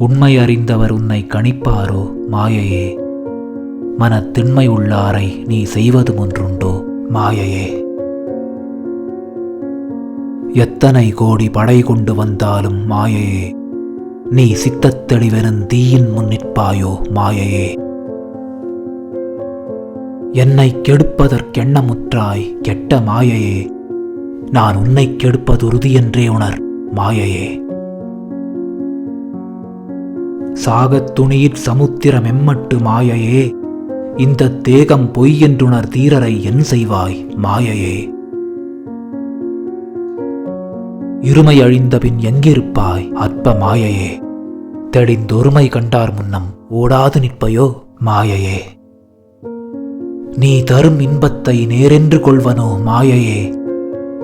உண்மை அறிந்தவர் உன்னை கணிப்பாரோ மாயையே. மனத்திண்மை உள்ளாரை நீ செய்வது ஒன்றுண்டோ மாயையே. எத்தனை கோடி படை கொண்டு வந்தாலும் மாயையே. நீ சித்தத்தெளிவெனும் தீயின் முன் நிற்பாயோ மாயையே. என்னை கெடுப்பதற்கெண்ணமுற்றாய் கெட்ட மாயையே. நான் உன்னை கெடுப்பது உறுதியென்றே உணர் மாயையே. சாகத் துணியிற் சமுத்திரம் எம்மட்டு மாயையே. இந்த தேகம் பொய் என்றுணர் தீரரை என் செய்வாய் மாயையே. இருமை அழிந்தபின் எங்கிருப்பாய் அற்ப மாயையே. தெளிந்தொருமை கண்டார் முன்னம் ஓடாது நிற்பையோ மாயையே. நீ தரும் இன்பத்தை நேரென்று கொள்வனோ மாயையே.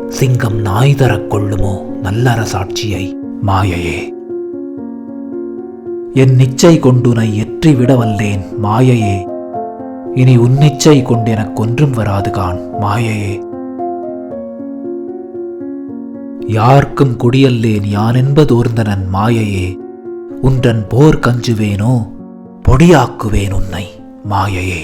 சிங்கம் நாய் தரக் கொள்ளுமோ நல்லரசாட்சியை மாயையே. என் நிச்சை கொண்டுனை எற்றி வல்லேன் மாயையே. இனி உன் நிச்சை கொண்டு எனக்கொன்றும் வராது கான் மாயையே. யார்க்கும் குடியல்லேன் யான் என்பதோர்ந்தனன் மாயையே. உன்றன் போர் கஞ்சுவேனோ பொடியாக்குவேன் உன்னை மாயையே.